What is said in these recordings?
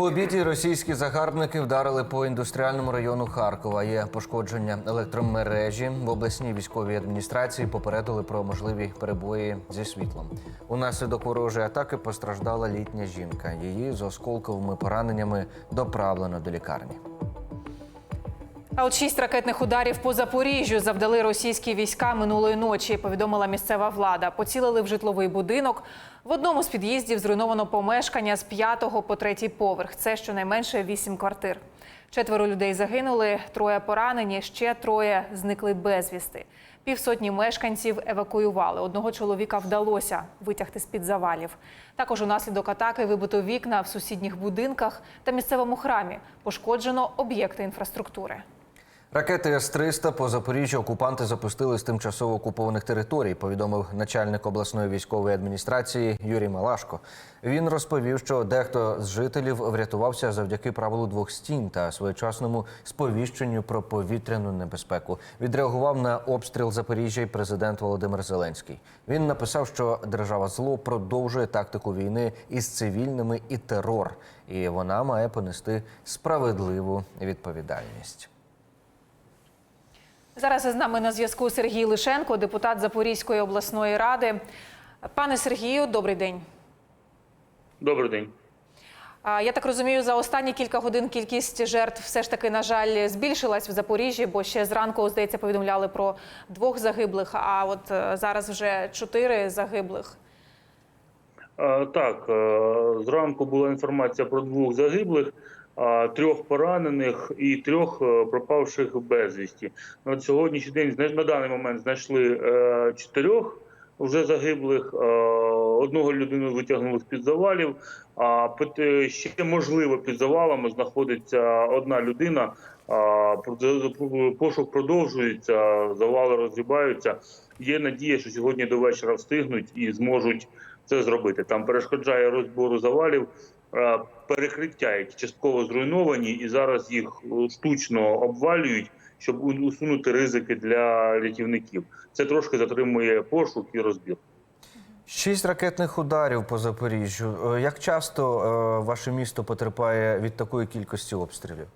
По обіді російські загарбники вдарили по індустріальному району Харкова. Є пошкодження електромережі. В обласній військовій адміністрації попередили про можливі перебої зі світлом. Унаслідок ворожої атаки постраждала літня жінка. Її з осколковими пораненнями доправлено до лікарні. А от шість ракетних ударів по Запоріжжю завдали російські війська минулої ночі. Повідомила місцева влада. Поцілили в житловий будинок. В одному з під'їздів зруйновано помешкання з п'ятого по третій поверх. Це щонайменше вісім квартир. Четверо людей загинули, троє поранені, ще троє зникли безвісти. Півсотні мешканців евакуювали. Одного чоловіка вдалося витягти з під завалів. Також унаслідок атаки вибито вікна в сусідніх будинках та місцевому храмі. Пошкоджено об'єкти інфраструктури. Ракети С-300 по Запоріжжю окупанти запустили з тимчасово окупованих територій, повідомив начальник обласної військової адміністрації Юрій Малашко. Він розповів, що дехто з жителів врятувався завдяки правилу двох стін та своєчасному сповіщенню про повітряну небезпеку. Відреагував на обстріл Запоріжжя й президент Володимир Зеленський. Він написав, що держава зло продовжує тактику війни із цивільними і терор, і вона має понести справедливу відповідальність. Зараз із нами на зв'язку Сергій Лишенко, депутат Запорізької обласної ради. Пане Сергію, добрий день. Добрий день. Я так розумію, за останні кілька годин кількість жертв все ж таки, на жаль, збільшилась в Запоріжжі, бо ще зранку, здається, повідомляли про двох загиблих, а от е, зараз вже чотири загиблих. Так, е, зранку була інформація про двох загиблих, трьох поранених і трьох е, пропавших безвісті. На сьогоднішній день на даний момент знайшли е, чотирьох вже загиблих. е, Одного людину витягнули з під завалів. А ще можливо під завалами знаходиться одна людина. Пошук продовжується, завали розгрібаються. Є надія, що сьогодні до вечора встигнуть і зможуть це зробити. Там перешкоджає розбору завалів, перекриття, які частково зруйновані, і зараз їх е, штучно обвалюють, щоб усунути ризики для рятівників. Це трошки затримує пошук і розбір. Шість ракетних ударів по Запоріжжю. Е, Як часто е, ваше місто потерпає від такої кількості обстрілів?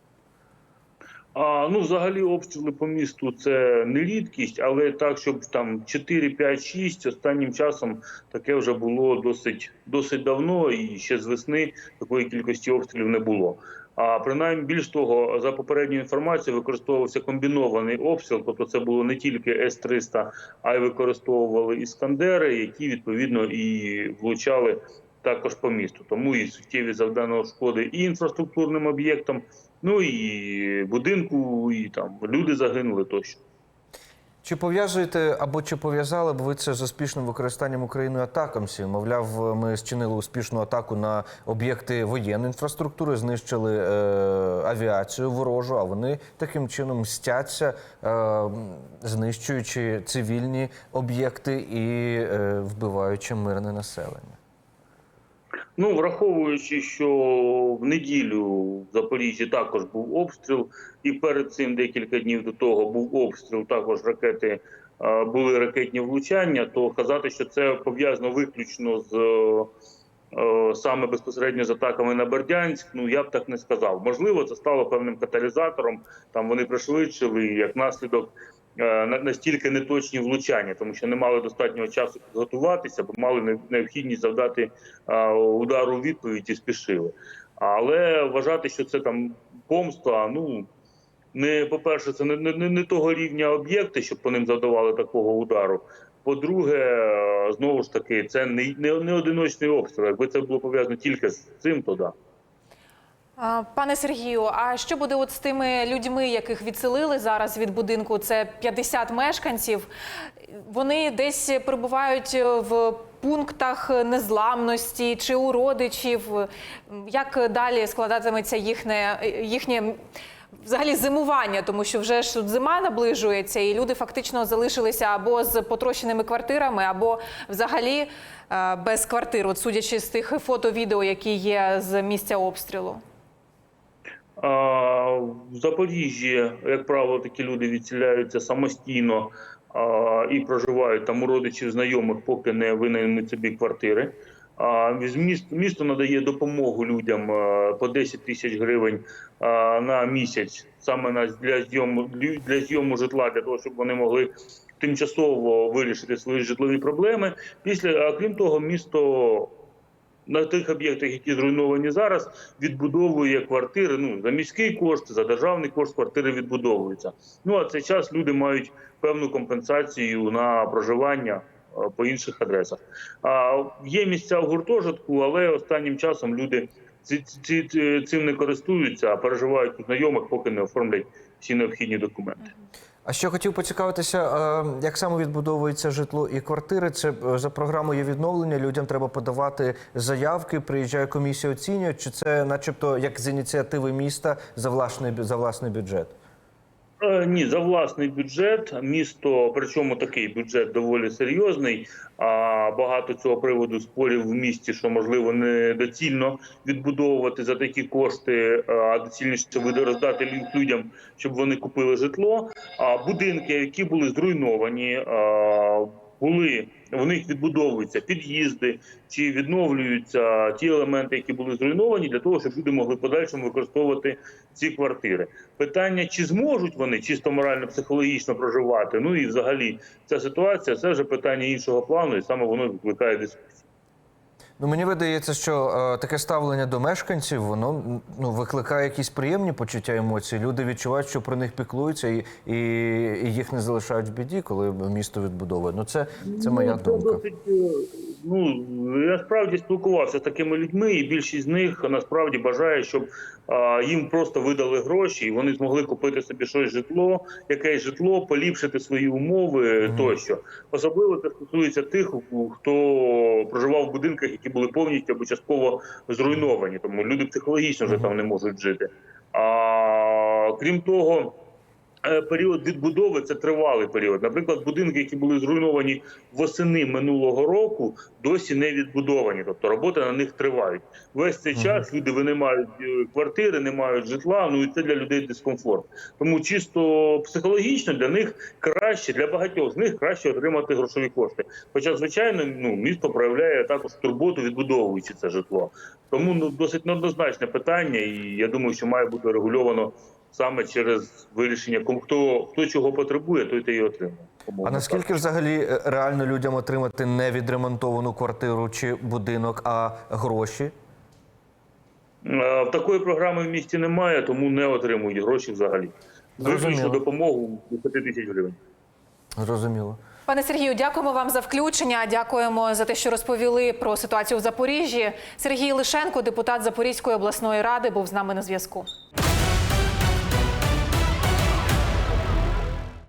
А ну, взагалі, обстріли по місту це не рідкість, але так, щоб там 4, 5, 6, останнім часом таке вже було досить досить давно, і ще з весни такої кількості обстрілів не було. А принаймні більш того, за попередньою інформацією, використовувався комбінований обстріл, тобто це було не тільки С-300, а й використовували іскандери, які відповідно і влучали також по місту. Тому і суттєві завдано шкоди і інфраструктурним об'єктам, ну і будинку, і там люди загинули тощо. Чи пов'язуєте або чи пов'язали б ви це з успішним використанням Україною атакамсів? Мовляв, ми зчинили успішну атаку на об'єкти воєнної інфраструктури, знищили е, авіацію ворожу, а вони таким чином мстяться, е, знищуючи цивільні об'єкти і е, вбиваючи мирне населення. Ну, враховуючи, що в неділю в Запоріжжі також був обстріл, і перед цим декілька днів до того був обстріл, також ракети е, були ракетні влучання, то казати, що це пов'язано виключно з е, саме безпосередньо з атаками на Бердянськ, ну я б так не сказав. Можливо, це стало певним каталізатором. Там вони пришвидшили як наслідок. Е, на- Настільки неточні влучання, тому що не мали достатнього часу підготуватися, бо мали необхідність завдати удару відповідь і спішили. Але вважати, що це там помста, ну не по-перше, це не, не, не того рівня об'єкти, щоб по ним завдавали такого удару. По-друге, е, знову ж таки, це не, не, не одиночний обстріл. Якби це було пов'язано тільки з цим, то да. Пане Сергію, а що буде от з тими людьми, яких відселили зараз від будинку? Це 50 мешканців. Вони десь перебувають в пунктах незламності чи у родичів. Як далі складатиметься їхнє їхнє взагалі зимування? Тому що вже ж тут зима наближується, і люди фактично залишилися або з потрощеними квартирами, або взагалі е, без квартир, от судячи з тих фото-відео, які є з місця обстрілу. А, В Запоріжжі, як правило, такі люди відселяються самостійно а, і проживають там у родичів знайомих, поки не винаймуть собі квартири. А, Місто, місто надає допомогу людям по 10 тисяч гривень е, на місяць саме на для зйому для зйому житла, для того, щоб вони могли тимчасово вирішити свої житлові проблеми. Після а крім того, місто на тих об'єктах, які зруйновані зараз, відбудовує квартири. Ну за міський кошт, за державний кошт квартири відбудовуються. Ну а цей час люди мають певну компенсацію на проживання е, по інших адресах. А є місця в гуртожитку, але останнім часом люди ці, цим не користуються, а переживають у знайомих, поки не оформлять всі необхідні документи. А ще хотів поцікавитися, е, як саме відбудовується житло і квартири. Це е, за програмою відновлення. Людям треба подавати заявки. Приїжджає комісія, оцінює, чи це, начебто, як з ініціативи міста за власний за власний бюджет. Е, Ні, за власний бюджет. Місто, причому такий бюджет доволі серйозний. А багато цього приводу спорів в місті, що можливо недоцільно відбудовувати за такі кошти, е, а доцільніше роздати людям, щоб вони купили житло. А будинки, які були зруйновані, були в них відбудовуються під'їзди чи відновлюються ті елементи, які були зруйновані, для того, щоб люди могли подальшому використовувати ці квартири. Питання, чи зможуть вони чисто морально психологічно проживати? Ну і взагалі ця ситуація це вже питання іншого плану, і саме воно викликає дискусію. Ну мені видається, що е, таке ставлення до мешканців воно ну викликає якісь приємні почуття емоцій. Люди відчувають, що про них піклуються, і, і, і їх не залишають в біді, коли місто відбудовує. Ну це, це моя Ну, думка. досить, е, ну я справді спілкувався з такими людьми, і більшість з них насправді бажає, щоб а, їм просто видали гроші, і вони змогли купити собі щось житло, якесь житло, поліпшити свої умови Мгм. тощо. Особливо це стосується тих, хто проживав в будинках, які були повністю або частково зруйновані. Тому люди психологічно вже Мгм. там не можуть жити. А крім того. Е, Період відбудови це тривалий період. Наприклад, будинки, які були зруйновані восени минулого року, досі не відбудовані. Тобто роботи на них тривають. Весь цей час люди вони мають е, квартири, не мають житла. Ну і це для людей дискомфорт. Тому чисто психологічно для них краще, для багатьох з них краще отримати грошові кошти. Хоча, звичайно, ну місто проявляє також турботу, відбудовуючи це житло. Тому ну досить неоднозначне питання, і я думаю, що має бути регульовано саме через вирішення, хто хто чого потребує, той те і отримує. А наскільки так. взагалі е, реально людям отримати не відремонтовану квартиру чи будинок, а гроші? Е, в такої програми в місті немає, тому не отримують гроші взагалі. Виключно Зрозуміло. допомогу 10 тисяч гривень. Зрозуміло. Пане Сергію, дякуємо вам за включення. Дякуємо за те, що розповіли про ситуацію в Запоріжжі. Сергій Лишенко, депутат Запорізької обласної ради, був з нами на зв'язку.